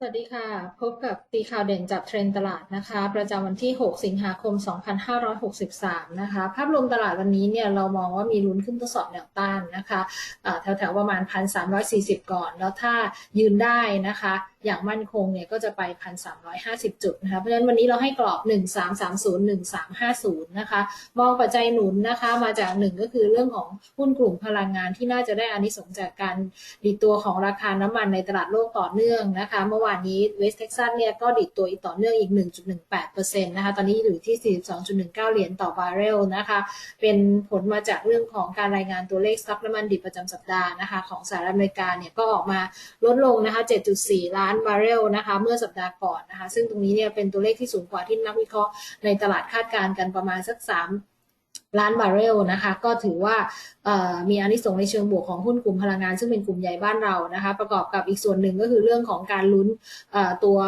สวัสดีค่ะ พบกับตีข่าวเด่นจับเทรนตลาดนะคะ ประจำวันที่ 6 สิงหาคม 2563 นะคะ ภาพรวมตลาดวันนี้เนี่ยเรามองว่ามีลุ้นขึ้นทดสอบแนวต้านนะคะแถวๆประมาณ 1,340 ก่อน แล้วถ้ายืนได้นะคะอย่างมั่นคงเนี่ยก็จะไป 1,350 จุดนะคะ เพราะฉะนั้นวันนี้เราให้กรอบ 1330 1350 นะคะ มองปัจจัยหนุนนะคะมาจากหนึ่งก็คือเรื่องของหุ้นกลุ่มพลังงานที่น่าจะได้อานิสงจากการดีตัวของราคาน้ำมันในตลาดโลกต่อเนื่องนะคะ เมื่อวานนี้เวสเท็กซัสเนี่ยก็ดีดตัวอีกต่อเนื่องอีก 1.18%นะคะ ตอนนี้อยู่ที่ 42.19 เหรียญต่อบาร์เรลนะคะ เป็นผลมาจากเรื่องของการรายงานตัวเลขซับน้ำมันดิบประจำสัปดาห์นะคะของสหรัฐอเมริกาเนี่ยก็ออกมาลดลงนะคะ 7.4ล้านานบาร์เรลนะคะเมื่อสัปดาห์ก่อนนะคะซึ่งตรงนี้เนี่ยเป็นตัวเลขที่สูงกว่าที่นักวิเคราะห์ในตลาดคาดการณ์กันประมาณสัก 3ล้านบาร์เรลนะคะก็ถือว่ามีอานิสงส์ในเชิงบวกของหุ้นกลุ่มพลังงาน ซึ่งเป็นกลุ่มใหญ่บ้านเรานะคะประกอบกับอีกส่วนหนึ่งก็คือเรื่องของการลุ้นตัว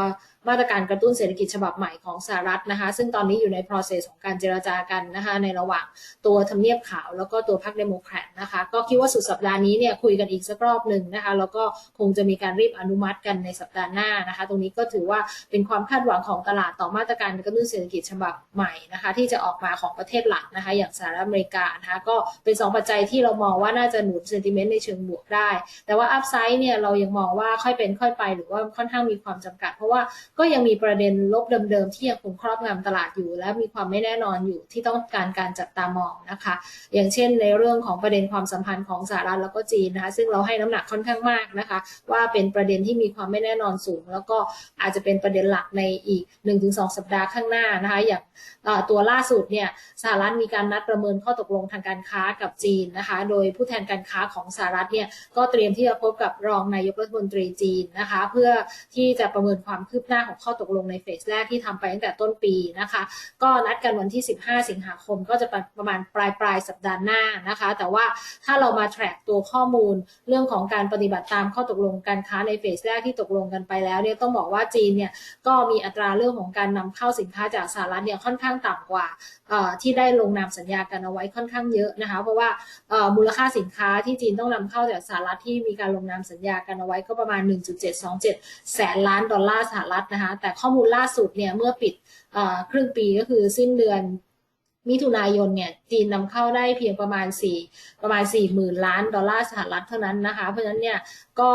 มาตรการกระตุ้นเศรษฐกิจฉบับใหม่ของสหรัฐนะคะ ซึ่งตอนนี้อยู่ใน process ของการเจราจากันนะคะในระหว่างตัวทำเนียบขาว แล้วก็ตัวพรรคเดโมแครตนะคะก็คิดว่าสุดสัปดาห์นี้เนี่ยคุยกันอีกสักรอบหนึ่งนะคะแล้วก็คงจะมีการรีบอนุมัติกันในสัปดาห์หน้านะคะ ตรงนี้ก็ถือว่าเป็นความคาดหวังของตลาดต่อมาตรการกระตุ้นเศรษฐกิจฉบับใหม่นะคะที่จะออกมาของประเทศหลักนะคะอย่างสหรัฐอเมริกานะคะก็เป็น 2 ปัจจัยที่เรามองว่าน่าจะหนุนเซนติเมนต์ในเชิงบวกได้ แต่ว่าอัพไซด์เนี่ยเรายังมองว่าค่อยเป็นค่อยไป หรือว่าค่อนข้างมีความจำกัด เพราะว่า ก็ยังมีประเด็นลบเดิมๆ ที่ยังคงครอบงำตลาดอยู่ และมีความไม่แน่นอนอยู่ที่ต้องการการจับตามองนะคะ อย่างเช่นในเรื่องของประเด็นความสัมพันธ์ของสหรัฐแล้วก็จีนนะคะซึ่งเราให้น้ำหนักค่อนข้างมากนะคะ ว่าเป็นประเด็นที่มีความไม่แน่นอนสูง แล้วก็อาจจะเป็นประเด็นหลักในอีก 1-2 สัปดาห์ข้างหน้านะคะอย่างตัวล่าสุดเนี่ยสหรัฐมีการนัดประเมินข้อตกลงทางการค้ากับจีนนะคะ โดยผู้แทนการค้าของสหรัฐเนี่ยก็เตรียมที่จะพบกับรองนายกรัฐมนตรีจีนนะคะ เพื่อที่จะประเมินความคืบหน้าของข้อตกลงในเฟสแรกที่ทำไปตั้งแต่ต้นปีนะคะ ก็นัดกันวันที่ 15 สิงหาคมก็จะประมาณปลายปลายสัปดาห์หน้านะคะ แต่ว่าถ้าเรามาแทร็กตัวข้อมูลเรื่องของการปฏิบัติตามข้อตกลงการค้าในเฟสแรกที่ตกลงกันไปแล้วเนี่ยต้องบอกว่าจีนเนี่ยก็มีอัตราเรื่องของการนำเข้าสินค้าจากสหรัฐเนี่ยค่อนข้างต่ำกว่าที่ได้ลงนามสัญญากันเอาไว้ค่อนข้างเยอะนะคะ เพราะว่ามูลค่าสินค้าที่จีนต้องนำเข้าจากสหรัฐที่มีการลงนามสัญญากันเอาไว้ก็ประมาณ 1.727 แสนล้านดอลลาร์สหรัฐนะคะแต่ข้อมูลล่าสุดเนี่ยเมื่อปิดครึ่งปีก็คือสิ้นเดือนมิถุนายนเนี่ยจีนนำเข้าได้เพียงประมาณ 4 ประมาณ4 0,000ล้านดอลลาร์สหรัฐเท่านั้นนะคะ เพราะฉะนั้นเนี่ยก็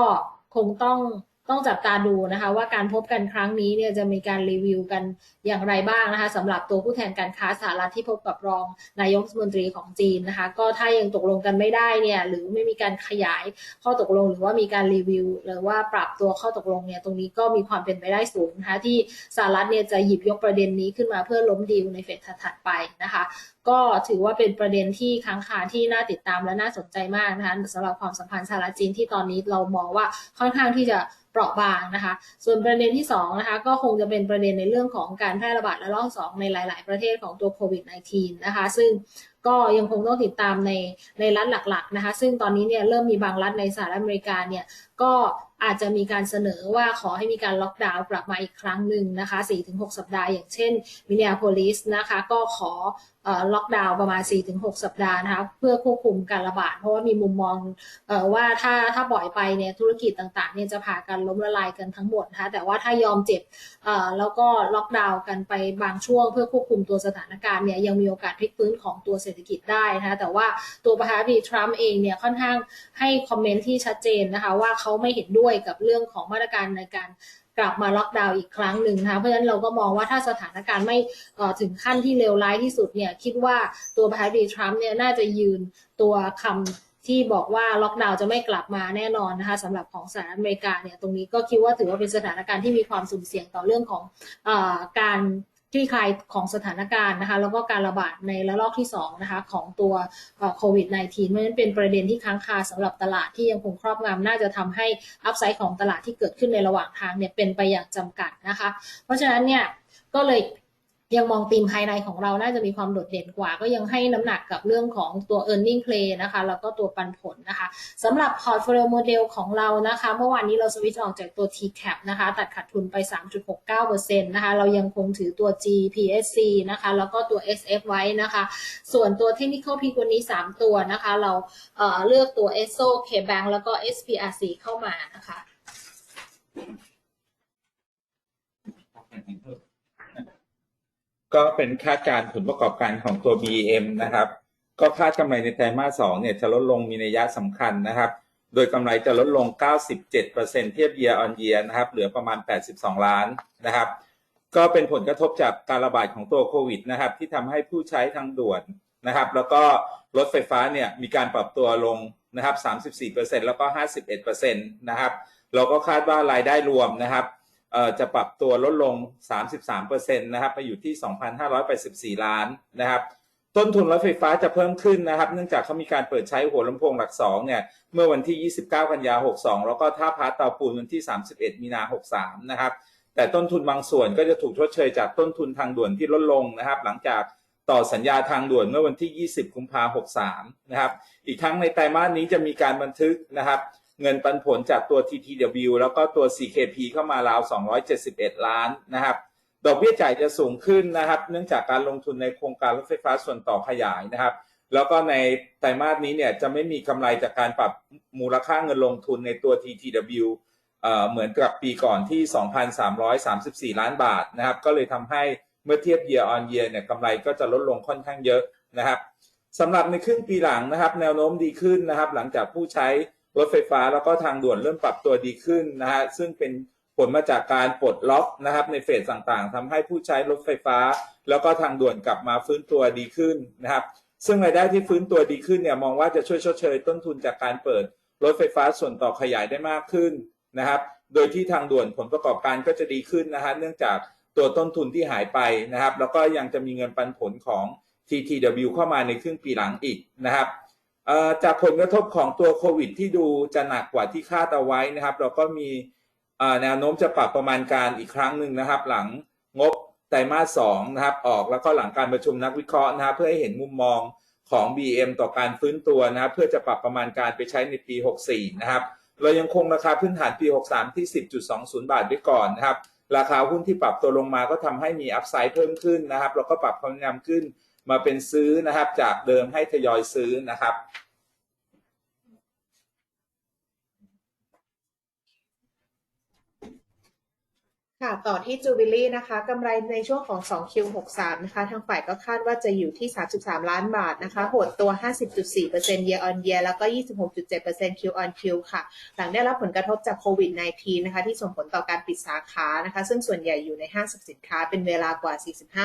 คงต้อง ต้องจับตาดูนะคะว่าการพบกันครั้งนี้เนี่ยจะมีการรีวิวกันอย่างไรบ้างนะคะสำหรับตัวผู้แทนการค้าสหรัฐที่พบกับรองนายกรัฐมนตรีของจีนนะคะก็ถ้ายังตกลงกันไม่ได้เนี่ยหรือไม่มีการขยายข้อตกลงหรือว่ามีการรีวิว หรือว่าปรับตัวข้อตกลงเนี่ยตรงนี้ก็มีความเป็นไปได้สูงนะคะที่สหรัฐเนี่ยจะหยิบยกประเด็นนี้ขึ้นมาเพื่อล้มดีลในเฟสถัดไปนะคะ ก็ถือว่าเป็นประเด็นที่ค้างคาที่น่าติดตามและน่าสนใจมากนะคะสำหรับความสัมพันธ์สหรัฐจีนที่ตอนนี้เรามองว่าค่อนข้างที่จะเปราะบางนะคะ ส่วนประเด็นที่2นะคะก็คงจะเป็นประเด็นในเรื่องของการแพร่ระบาดระลอก2 ในหลาย ๆ ประเทศของตัวโควิด -19 นะคะ ซึ่งก็ยังคงต้องติดตามในในรัฐหลัก ๆ นะคะ ซึ่งตอนนี้เนี่ยเริ่มมีบางรัฐในสหรัฐอเมริกาเนี่ยก็อาจจะมีการเสนอว่าขอให้มีการล็อกดาวน์กลับมาอีกครั้งหนึ่งนะคะ 4-6 สัปดาห์ อย่างเช่นมินนิอาโพลิสนะคะ ก็ขอ ล็อกดาวน์ประมาณ 4-6 สัปดาห์นะคะเพื่อควบคุมการระบาด เพราะว่ามีมุมมองว่าถ้าถ้าปล่อยไปเนี่ยธุรกิจต่างๆเนี่ยจะพากันล้มละลายกันทั้งหมดนะคะแต่ว่าถ้ายอมเจ็บแล้วก็ล็อกดาวน์กันไปบางช่วง เพื่อควบคุมตัวสถานการณ์เนี่ยยังมีโอกาสพลิกฟื้นของตัวเศรษฐกิจได้นะคะแต่ว่าตัวประธานาธิบดีทรัมป์เองเนี่ยค่อนข้างให้คอมเมนต์ที่ชัดเจนนะคะว่าเขาไม่เห็นด้วยกับเรื่องของมาตรการในการ กลับมาล็อกดาวน์อีกครั้งหนึ่งนะคะเพราะฉะนั้นเราก็มองว่าถ้าสถานการณ์ไม่ถึงขั้นที่เลวร้ายที่สุดเนี่ยคิดว่าตัวประธานาธิบดีทรัมป์เนี่ยน่าจะยืนตัวคำที่บอกว่าล็อกดาวน์จะไม่กลับมาแน่นอนนะคะสำหรับของสหรัฐอเมริกาเนี่ยตรงนี้ก็คิดว่าถือว่าเป็นสถานการณ์ที่มีความสุ่มเสี่ยงต่อเรื่องของอการ ลี่คลายของสถานการณ์นะคะแล้วก็การระบาดในระลอกที่2นะคะของตัวโควิด -19 เพราะฉะนั้นเป็นประเด็นที่ค้างคาสำหรับตลาดที่ยังคงครอบงำน่าจะทำให้อัพไซด์ของตลาดที่เกิดขึ้นในระหว่างทางเนี่ยเป็นไปอย่างจำกัดนะคะ เพราะฉะนั้นเนี่ยก็เลย ยังมองตีมภายในของเราน่าจะมีความโดดเด่นกว่า ก็ยังให้น้ำหนักกับเรื่องของตัว e a r n i n g play นะคะ แล้วก็ตัวปันผลนะคะสำหรับ portfolio model ของเรานะคะ เมื่อวานนี้เราสวิตช์ออกจากตัว TCAP นะคะ ตัดขาดทุนไป 3.69%นะคะ เรายังคงถือตัว GPSC นะคะ แล้วก็ตัว SF ไว้นะคะ ส่วนตัว technical peak วันนี้ 3 ตัวนะคะ เราเเลือกตัว ESO KBank แล้วก็ SPRC เข้ามานะคะ ก็เป็นคาดการณ์ผลประกอบการของตัว BM นะครับ ก็คาดกำไรในไตรมาสสองเนี่ยจะลดลงมีนัยยะสำคัญนะครับ โดยกำไรจะลดลง 97%เทียบ year on year นะครับ เหลือประมาณ 82 ล้านนะครับ ก็เป็นผลกระทบจากการระบาดของตัวโควิดนะครับ ที่ทำให้ผู้ใช้ทางด่วนนะครับ แล้วก็รถไฟฟ้าเนี่ยมีการปรับตัวลงนะครับ 34%แล้วก็ 51%นะครับ เราก็คาดว่ารายได้รวมนะครับ จะปรับตัวลดลง 33%นะครับไปอยู่ที่ 2,584 ล้านนะครับต้นทุนรถไฟฟ้าจะเพิ่มขึ้นนะครับ เนื่องจากเขามีการเปิดใช้หัวลำโพงหลักสองเนี่ยเมื่อวันที่ 29 กันยา 62 แล้วก็ท่าพาเตาปูนวันที่ 31 มีนา 63 นะครับ แต่ต้นทุนบางส่วนก็จะถูกชดเชยจากต้นทุนทางด่วนที่ลดลงนะครับ หลังจากต่อสัญญาทางด่วนเมื่อวันที่ 20 กุมภาพันธ์63 นะครับ อีกทั้งในไตรมาสนี้จะมีการบันทึกนะครับ เงินปันผลจากตัว TTW แล้วก็ตัว CKP เข้ามาราว 271 ล้านนะครับดอกเบี้ยจ่ายจะสูงขึ้นนะครับ เนื่องจากการลงทุนในโครงการรถไฟฟ้าส่วนต่อขยายนะครับ แล้วก็ในไตรมาสนี้เนี่ยจะไม่มีกำไรจากการปรับมูลค่าเงินลงทุนในตัว TTW เหมือนกับปีก่อนที่ 2,334 ล้านบาทนะครับ ก็เลยทำให้เมื่อเทียบ year on year เนี่ยกำไรก็จะลดลงค่อนข้างเยอะนะครับสำหรับในครึ่งปีหลังนะครับ แนวโน้มดีขึ้นนะครับ หลังจากผู้ใช้ รถไฟฟ้าแล้วก็ทางด่วนเริ่มปรับตัวดีขึ้นนะฮะซึ่งเป็นผลมาจากการปลดล็อกนะครับในเฟสต่างๆทำให้ผู้ใช้รถไฟฟ้า แล้วก็ทางด่วนกลับมาฟื้นตัวดีขึ้นนะครับ ซึ่งรายได้ที่ฟื้นตัวดีขึ้นเนี่ยมองว่าจะช่วยชดเชยต้นทุนจากการเปิดรถไฟฟ้าส่วนต่อขยายได้มากขึ้นนะครับ โดยที่ทางด่วนผลประกอบการก็จะดีขึ้นนะฮะเนื่องจากตัวต้นทุนที่หายไปนะครับ แล้วก็ยังจะมีเงินปันผลของ TTW เข้ามาในครึ่งปีหลังอีกนะครับ จากผลกระทบของตัวโควิด ที่ดูจะหนักกว่าที่คาดเอาไว้นะครับ เราก็มีแนวโน้มจะปรับประมาณการอีกครั้งหนึ่งนะครับ หลังงบไตรมาสสองนะครับออกแล้วก็หลังการประชุมนักวิเคราะห์นะครับเพื่อให้เห็นมุมมองของ BM ต่อการฟื้นตัวนะครับเพื่อจะปรับประมาณการไปใช้ในปี 64 นะครับ เรายังคงราคาพื้นฐานปี 63 ที่ 10.20 บาทไว้ก่อนนะครับ ราคาหุ้นที่ปรับตัวลงมาก็ทำให้มีอัพไซด์เพิ่มขึ้นนะครับแล้วก็ปรับความแนะนำขึ้น มาเป็นซื้อนะครับ จากเดิมให้ทยอยซื้อนะครับ ค่ะต่อที่จูบิลี่นะคะกำไรในช่วงของ 2Q63 นะคะทางฝ่ายก็คาดว่าจะอยู่ที่ 33 ล้านบาทนะคะหดตัว 50.4% year on year แล้วก็ 26.7% Q on Q ค่ะ หลังได้รับผลกระทบจากโควิด -19 นะคะที่ส่งผลต่อการปิดสาขานะคะ ซึ่งส่วนใหญ่อยู่ในห้างสรรพสินค้าเป็นเวลากว่า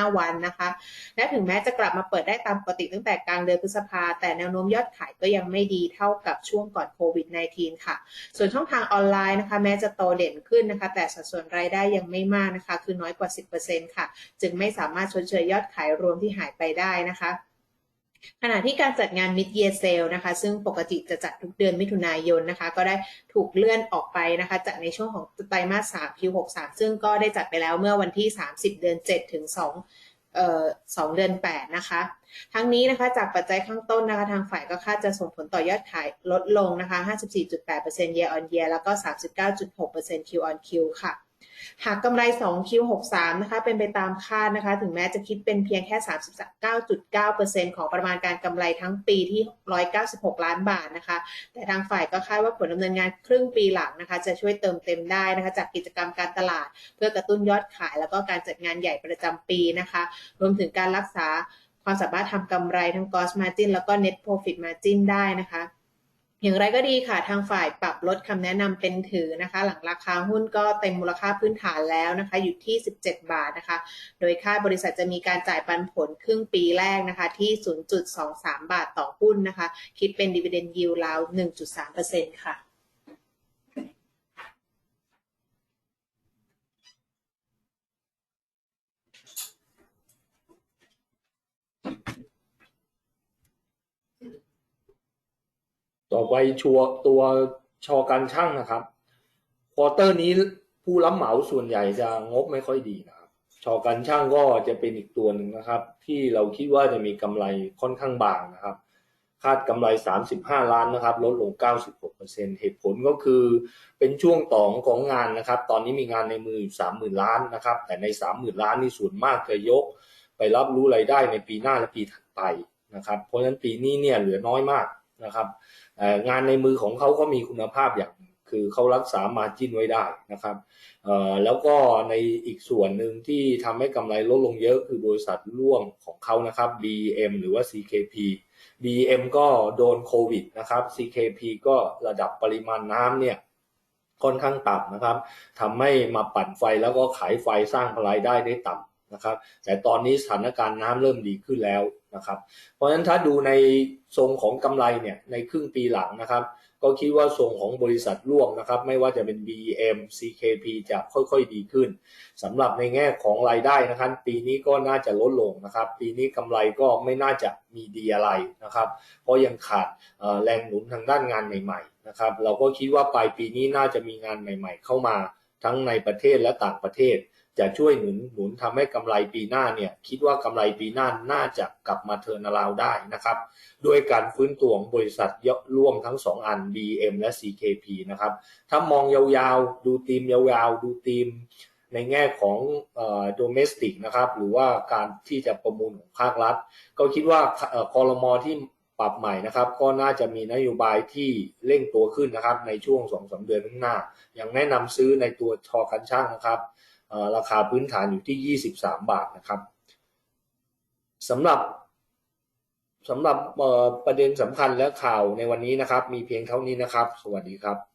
45 วันนะคะ และถึงแม้จะกลับมาเปิดได้ตามปกติตั้งแต่กลางเดือนพฤษภา แต่แนวโน้มยอดขายก็ยังไม่ดีเท่ากับช่วงก่อนโควิด -19 ค่ะ ส่วนช่องทางออนไลน์นะคะ แม้จะโตเด่นขึ้นนะคะ แต่สัดส่วนรายได้ยังไม่มากนะคะ คือน้อยกว่า 10%ค่ะ จึงไม่สามารถชดเชยยอดขายรวมที่หายไปได้นะคะขณะที่การจัดงาน Mid Year Sale นะคะ ซึ่งปกติจะจัดทุกเดือนมิถุนายนนะคะ ก็ได้ถูกเลื่อนออกไปนะคะจัดในช่วงของไตรมาส3 Q63 ซึ่งก็ได้จัดไปแล้วเมื่อวันที่ 30 เดือน 7 ถึง 2เอ่อ2เดือน8นะคะ ทั้งนี้นะคะจากปัจจัยข้างต้นนะคะทางฝ่ายก็คาดจะส่งผลต่อยอดขายลดลงนะคะ 54.8% year on year แล้วก็ 39.6% Q on Q ค่ะ หากกำไร 2Q63 นะคะ เป็นไปตามคาดนะคะ ถึงแม้จะคิดเป็นเพียงแค่ 39.9%ของประมาณการกำไรทั้งปีที่ 196 ล้านบาทนะคะ แต่ทางฝ่ายก็คาดว่าผลดำเนินงานครึ่งปีหลังนะคะ จะช่วยเติมเต็มได้นะคะ จากกิจกรรมการตลาด เพื่อกระตุ้นยอดขาย แล้วก็การจัดงานใหญ่ประจำปีนะคะ รวมถึงการรักษาความสามารถทำกำไรทั้ง gross margin แล้วก็ net profit margin ได้นะคะ อย่างไรก็ดีค่ะทางฝ่ายปรับลดคำแนะนำเป็นถือนะคะ หลังราคาหุ้นก็เต็มมูลค่าพื้นฐานแล้วนะคะ อยู่ที่ 17 บาทนะคะ โดยคาดบริษัทจะมีการจ่ายปันผลครึ่งปีแรกนะคะ ที่ 0.23 บาทต่อหุ้นนะคะ คิดเป็นดีเวนดิยิวราว 1.3%ค่ะ ต่อไปชัวร์ตัวชอการช่างนะครับควอเตอร์นี้ผู้รับเหมาส่วนใหญ่จะงบไม่ค่อยดีนะครับ ชอการช่างก็จะเป็นอีกตัวหนึ่งนะครับ ที่เราคิดว่าจะมีกำไรค่อนข้างบางนะครับ คาดกำไร 35 ล้านนะครับ ลดลง 96%เหตุผลก็คือเป็นช่วงต่อของงานนะครับ ตอนนี้มีงานในมืออยู่30,000 ล้านนะครับ แต่ใน 30,000 ล้านนี่ส่วนมากจะยก ไปรับรู้รายได้ในปีหน้าและปีถัดไปนะครับ เพราะฉะนั้นปีนี้เนี่ยเหลือน้อยมากนะครับ งานในมือของเขาก็มีคุณภาพอย่างคือเขารักษามาจิ้นไว้ได้นะครับแล้วก็ในอีกส่วนหนึ่งที่ทำให้กำไรลดลงเยอะคือบริษัทร่วมของเขานะครับ BM หรือว่า CKP BM ก็โดนโควิดนะครับ CKP ก็ระดับปริมาณน้ำเนี่ยค่อนข้างต่ำนะครับทำให้มาปั่นไฟแล้วก็ขายไฟสร้างรายได้ได้ต่ำ นะครับ แต่ตอนนี้สถานการณ์น้ำเริ่มดีขึ้นแล้วนะครับ เพราะฉะนั้นถ้าดูในทรงของกำไรเนี่ยในครึ่งปีหลังนะครับ ก็คิดว่าทรงของบริษัทร่วมนะครับ ไม่ว่าจะเป็น BM CKP จะค่อยๆดีขึ้นสำหรับในแง่ของรายได้นะครับ ปีนี้ก็น่าจะลดลงนะครับ ปีนี้กำไรก็ไม่น่าจะมีดีอะไรนะครับ เพราะยังขาดแรงหนุนทางด้านงานใหม่ๆนะครับ เราก็คิดว่าปลายปีนี้น่าจะมีงานใหม่ ๆ เข้ามาทั้งในประเทศและต่างประเทศ จะช่วยหนุนหนุนทำให้กำไรปีหน้าเนี่ยคิดว่ากำไรปีหน้าน่าจะกลับมาเทิร์นาราวได้นะครับด้วยการฟื้นตัวของบริษัทยร่วมทั้ง 2 อัน BM และ CKP นะครับถ้ามองยาวๆ ดูทีมยาวๆ ดูทีมในแง่ของเอ่อ domestic นะครับหรือว่าการที่จะประมูลของภาครัฐ ก็คิดว่าเอ่อคอรมอที่ปรับใหม่นะครับก็น่าจะมีนโยบายที่เร่งตัวขึ้นนะครับในช่วง2-3เดือนข้างหน้า อย่างแนะนำซื้อในตัวชอคันช่างนะครับ ราคาพื้นฐานอยู่ที่ 23 บาทนะครับสำหรับสำหรับประเด็นสำคัญและข่าวในวันนี้นะครับ มีเพียงเท่านี้นะครับ สวัสดีครับ